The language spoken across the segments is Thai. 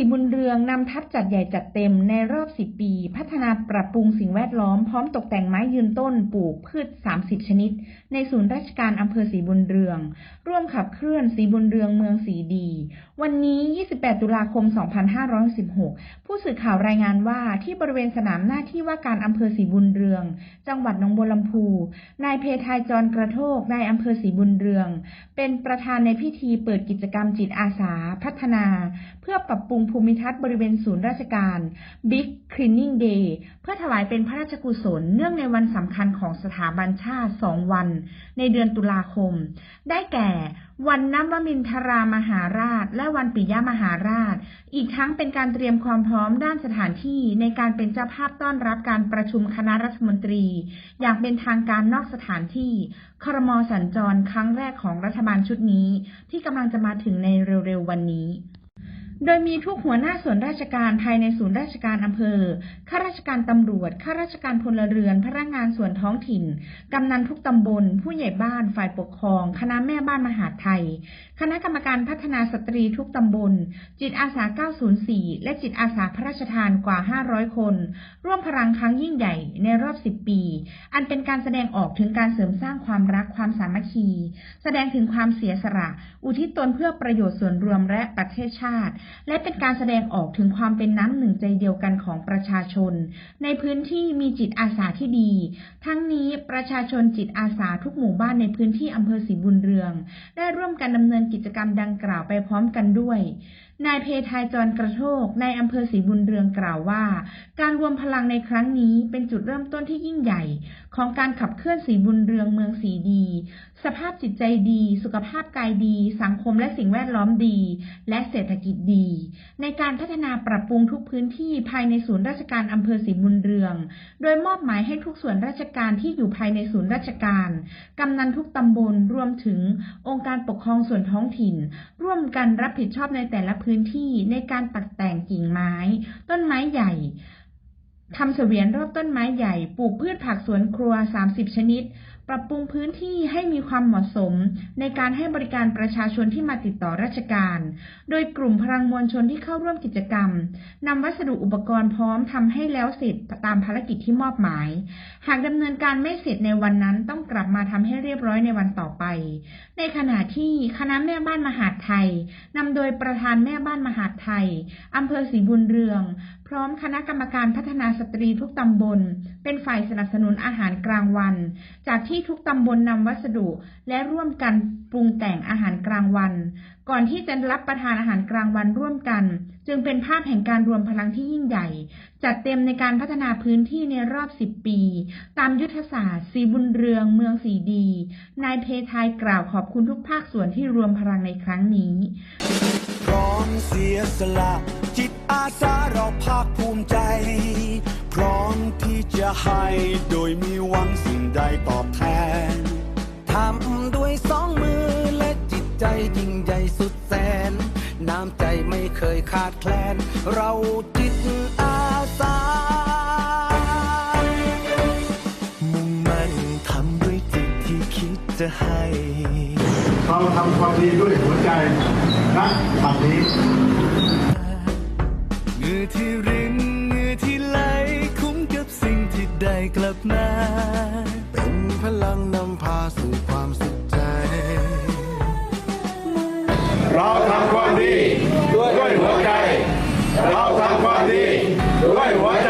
ภอศรีบุญเรืองนำทัพจัดใหญ่จัดเต็มในรอบ 10 ปี พัฒนาปรับปรุงสิ่งแวดล้อมพร้อมตกแต่งไม้ยืนต้นปลูกพืช 30 ชนิด ในศูนย์ราชการอำเภอศรีบุญเรือง ร่วมขับเคลื่อนศรีบุญเรืองเมืองสีดี วันนี้ 28 ตุลาคม 2516 ผู้สื่อข่าวรายงานว่าที่บริเวณสนามหน้าที่ว่าการอำเภอศรีบุญเรือง จังหวัดหนองบัวลำพูนายเพทายจรกระโทกนายอำเภอศรีบุญเรือง เป็นประธานในพิธีเปิดกิจกรรมจิตอาสาพัฒนา เพื่อปรับปรุงภูมิทัศน์บริเวณศูนย์ราชการ Big Cleaning Day เพื่อถวายเป็นพระราชกุศลเนื่องในวันสำคัญของสถาบันชาติ 2 วัน ในเดือนตุลาคม ได้แก่วันนวมินทรามหาราช และวันปิยมหาราช อีกทั้งเป็นการเตรียมความพร้อมด้านสถานที่ในการเป็นเจ้าภาพต้อนรับการประชุมคณะรัฐมนตรี อย่างเป็นทางการนอกสถานที่ครมสัญจรครั้งแรกของรัฐบาลชุดนี้ ที่กำลังจะมาถึงในเร็วๆวันนี้ โดยมีทุกหัวหน้าส่วนราชการภายในศูนย์ราชการอำเภอ ข้าราชการตำรวจ ข้าราชการพลเรือน พนักงานส่วนท้องถิ่น กำนันทุกตำบล ผู้ใหญ่บ้าน ฝ่ายปกครอง คณะแม่บ้านมหาไทย คณะกรรมการพัฒนาสตรีทุกตำบล จิตอาสา 904 และจิตอาสาพระราชทานกว่า 500 คน ร่วมพลังครั้งยิ่งใหญ่ในรอบ 10 ปี อันเป็นการแสดงออกถึงการเสริมสร้างความรักความสามัคคี แสดงถึงความเสียสละ อุทิศตนเพื่อประโยชน์ส่วนรวมและประเทศชาติและเป็นการแสดงออกถึงความเป็นน้ำหนึ่งใจเดียวกันของประชาชน ในพื้นที่มีจิตอาสาที่ดี ทั้งนี้ประชาชนจิตอาสาทุกหมู่บ้านในพื้นที่อำเภอศรีบุญเรือง ได้ร่วมกันดำเนินกิจกรรมดังกล่าวไปพร้อมกันด้วยนายเพทายจรกระโทกในอำเภอศรีบุญเรืองกล่าวว่า การรวมพลังในครั้งนี้เป็นจุดเริ่มต้นที่ยิ่งใหญ่ของการขับเคลื่อนศรีบุญเรืองเมืองสีดี สภาพจิตใจดี สุขภาพกายดี สังคมและสิ่งแวดล้อมดี และเศรษฐกิจดี ในการพัฒนาปรับปรุงทุกพื้นที่ภายในศูนย์ราชการอำเภอศรีบุญเรือง โดยมอบหมายให้ทุกส่วนราชการที่อยู่ภายในศูนย์ราชการ กำนันทุกตำบลรวมถึงองค์การปกครองส่วนท้องถิ่น ร่วมกันรับผิดชอบในแต่ละพื้นที่ในการตัดแต่งกิ่งไม้ ต้นไม้ใหญ่ ทำเสวียนรอบต้นไม้ใหญ่ ปลูกพืชผักสวนครัว 30 ชนิด ปรับปรุงพื้นที่ให้มีความเหมาะสม ในการให้บริการประชาชนที่มาติดต่อราชการ โดยกลุ่มพลังมวลชนที่เข้าร่วมกิจกรรมนำวัสดุอุปกรณ์พร้อมทำให้แล้วเสร็จตามภารกิจที่มอบหมาย หากดำเนินการไม่เสร็จในวันนั้นต้องกลับมาทำให้เรียบร้อยในวันต่อไป ในขณะที่คณะแม่บ้านมหาดไทยนำโดยประธานแม่บ้านมหาดไทยอำเภอศรีบุญเรือง พร้อมคณะกรรมการพัฒนาสตรีทุกตำบล เป็นฝ่ายสนับสนุนอาหารกลางวัน จากที่ทุกตำบลนำวัสดุและร่วมกันปรุงแต่งอาหารกลางวัน ก่อนที่จะรับประทานอาหารกลางวันร่วมกัน จึงเป็นภาพแห่งการรวมพลังที่ยิ่งใหญ่ จัดเต็มในการพัฒนาพื้นที่ในรอบ 10 ปี ตามยุทธศาสตร์สีบุญเรืองเมืองสีดี นายเพทายกล่าวขอบคุณทุกภาคส่วนที่รวมพลังในครั้งนี้พร้อมเสียสละ จิตอาสาเราภาคภูมิใจ พร้อมที่จะให้โดยมีหวังสิ่งใดตอบแทน ทำด้วยสองมือและจิตใจยิ่งใหญ่สุดแสน น้ำใจไม่เคยขาดแคลน เราจิตอาสา มุ่งมั่นทำด้วยจิตที่คิดจะให้ เราทำความดีด้วยหัวใจณบัดนี้ เหงื่อที่รินเหงื่อที่ไหล คุ้มกับสิ่งที่ได้กลับมา เป็นพลังนำพาสู่ความสุขใจ เราทำความดี ด้วยหัวใจ เราทำความดี ด้วยหัวใจ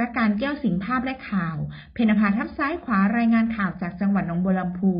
รการแก้วสิงภาพและข่าว เพนภาทับซ้ายขวารายงานข่าวจากจังหวัดนงบัวลำพู